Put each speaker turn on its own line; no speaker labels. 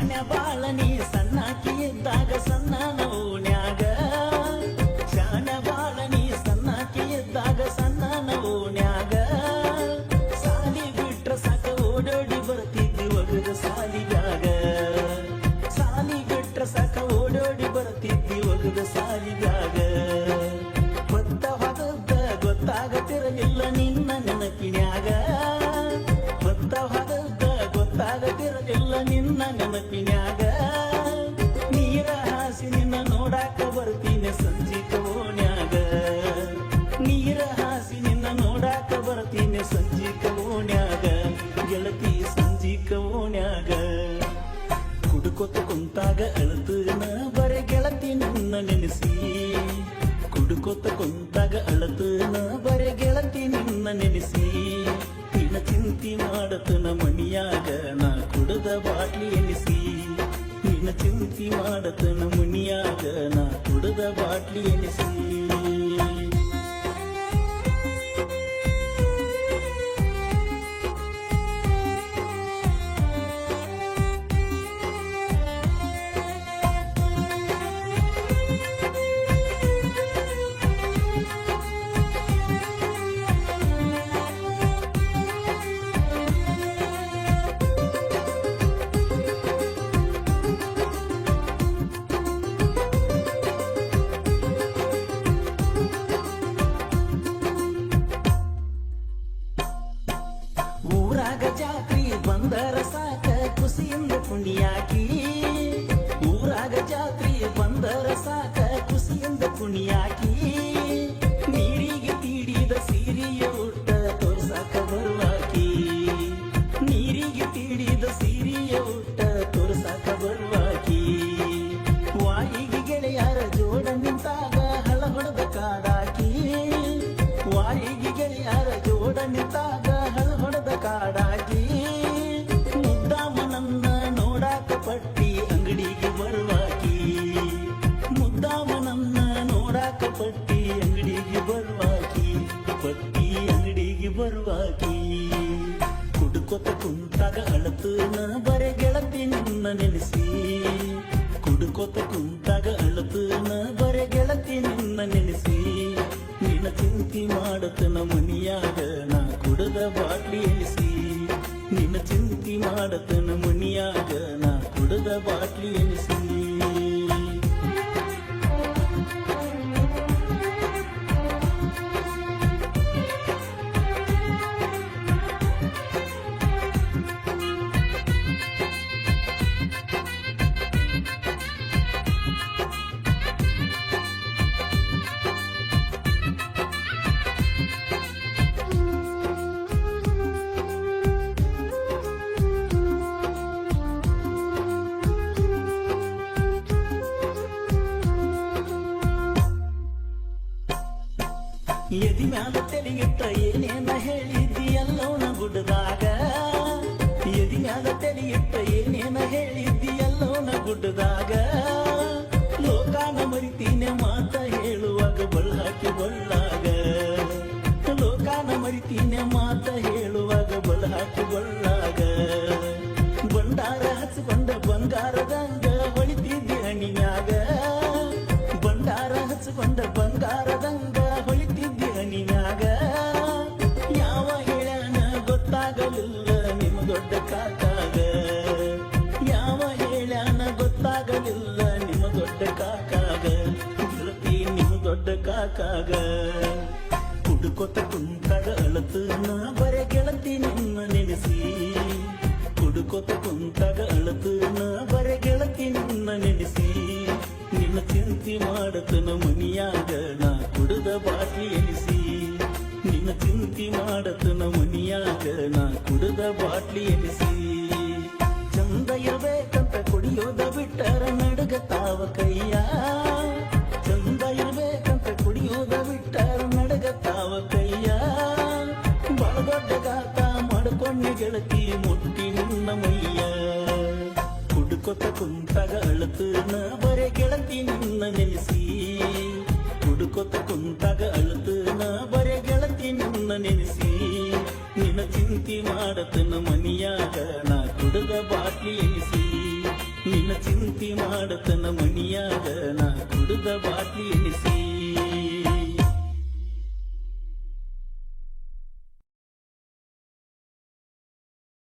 ಶಾಣ್ಯ ಬಾಳನಿ ಸಣ್ಣಾಕಿ ಇದ್ದಾಗ ಸಣ್ಣ ನೋನ್ಯಾಗ ಶಾಣ್ಯ ಬಾಳ ನೀ ಇದ್ದಾಗ ಸಣ್ಣ ನೋನ್ಯಾಗ ಸಾಲಿ ಬಿಟ್ರ ಸಾಕ ಓಡೋಡಿ ಬರ್ತಿದ್ದಿ ಒಗದ ಸಾಲಿಗಾಗ ಸಾಲಿ ಬಿಟ್ರ ಸಾಕ ಓಡೋಡಿ ನಿನ್ನ ನೆನಪಿನ್ಯಾಗ, ನೀರ ಹಾಸಿ ನಿನ್ನ ನೋಡಾಕ ಬರ್ತೀನಿ ಸಂಜೆ ಕೋಣ್ಯಾಗ ನೀರ ಹಾಸಿ ನಿನ್ನ ನೋಡಾಕ ಬರ್ತೀನಿ ಸಂಜೆ ಕೋಣ್ಯಾಗ ಗೆಳತಿ ಸಂಜೆ ಕೋಣ್ಯಾಗ ಕುಡುಕೊತ ಕುಂತಾಗ ಅಳತನ, ಬರೆ ಗೆಳತಿ ನನ್ನ ನೆನೆಸಿ. ಕುಡುಕೊತ ಕುಂತಾಗ ಅಳತನ, ಬರೆ ಗೆಳತಿ ನಿನ್ನ ನೆನೆಸಿ. ನಿನ್ನ ಚಿಂತಿ ಮಾಡತನ ಮಾಡತನ ಮನಿಯಾಗ ನಾ ಕುಡದ ಬಾಟ್ಲಿ ಎನಿಸಿ দুনিয়া ಕುಡುಕೊತ ಕುಂತಾಗ ಅಳತನ ಬರೆ ಗೆಳತಿ ನಿನ್ನ ನೆನೆಸಿ. ಕುಡುಕೊತ ಕುಂತಾಗ ಅಳತನ ಬರೆ ಗೆಳತಿ ನಿನ್ನ ನೆನೆಸಿ. ನಿನ್ನ ಚಿಂತಿ ಮಾಡತನ ಮನಿಯಾಗ ನಾ ಕುಡದ ಬಾಟ್ಲಿ ಎನಿಸಿ. ನಿನ್ನ ಚಿಂತಿ ಮಾಡತನ ಮನಿಯಾಗ ನಾ ಕುಡದ ಬಾಟ್ಲಿ ಎನಿಸಿ. ಎದಿ ಮ್ಯಾಲ ತೆಲಿಗಿಟ್ಟ ಏನೇನ ಹೇಳಿದ್ದಿ ಎಲ್ಲವನ ಗುಡ್ಡದಾಗ? ಎದಿ ಮ್ಯಾಲ ತೆಲಿಗಿಟ್ಟ ಏನೇನ ಹೇಳಿದ್ದಿ ಎಲ್ಲವನ ಗುಡ್ಡದಾಗ? ಲೋಕಾನ ಮರಿತೀನೆ ಮಾತ ಹೇಳುವಾಗ ಬಳ್ಳಾಕಿ ಬಳ್ಳಾಗ. ಲೋಕಾನ ಮರಿತೀನೆ ಮಾತ ಹೇಳುವಾಗ ಬಳ್ಳಾಕಿ ಬಳ್ಳಾಗ. ಬಂಡಾರ ಹಚ್ಚಿಕೊಂಡ ಬಂಗಾರದಂಗ ಕಾಕಾಗ? ಯಾವ ಹೇಳ್ಯಾನ ಗೊತ್ತಾಗಲಿಲ್ಲ ನಿಮ್ಮ ದೊಡ್ಡ ಕಾಕಾಗ. ಗೆಳತಿ ನಿಮ್ಮ ದೊಡ್ಡ ಕಾಕಾಗ. ಕುಡುಕೊತ ಕುಂತಾಗ ನಾ ಬರೆ ಗೆಳತಿ ನಿಮ್ಮ ನೆನೆಸಿ. ಕುಡುಕೊತ ಕುಂತಾಗ ನಾ ಬರೆ ಗೆಳತಿ ನಿಮ್ಮ ನೆನೆಸಿ. ನಿನ್ನ ಚಿಂತಿ ಮಾಡತನ ಮನಿಯಾಗ ನಾ ಕುಡದ ಬಾಟ್ಲಿ ಎನಿಸಿ ನಿನ್ನ ಚಿಂತಿ ಮಾಡತನ ಮನಿಯಾಗ ನಾ ಕುಡದ ಬಾಟ್ಲಿ ಎನಿಸಿ ಚಂದ ಇರ್ಬೇಕಂತ ಕುಡಿಯೋದ ಬಿಟ್ಟರ ನಡಗತಾವ ಕೈಯ. ಚಂದ ಇರ್ಬೇಕಂತ ಕುಡಿಯೋದ ಬಿಟ್ಟರ ನಡಗತಾವ ಕೈಯ. ಬಳ ದೊಡ್ಡ ಗಾತ ಮಾಡ್ಕೊಂಡೆ ಗೆಳತಿ ಮುಟ್ಟಿ ನಿನ್ನ ಮೈಯ. ಕುಡುಕೊತ ಕುಂತಾಗ ಅಳತನ ಬರೆ ಗೆಳತಿ ನಿನ್ನ ನೆನೆಸಿ ಕುಡುಕೊತ ಕುಂತಾಗ ಅಳತನ ಬರೆ ಗೆಳತಿ ನಿನ್ನ ನೆನೆಸಿ, ನಿನ್ನ ಚಿಂತಿ ಮಾಡತನ ಮನಿಯಾಗ ನಾ ಕುಡದ ಬಾಟ್ಲಿ ಎನಿಸಿ. ಚಿಂತೆ ಮಾಡತನ ಮನಿಯಾಗ ನಾ ಕುಡದ ಬಾಟ್ಲಿ ಎನಿಸಿ.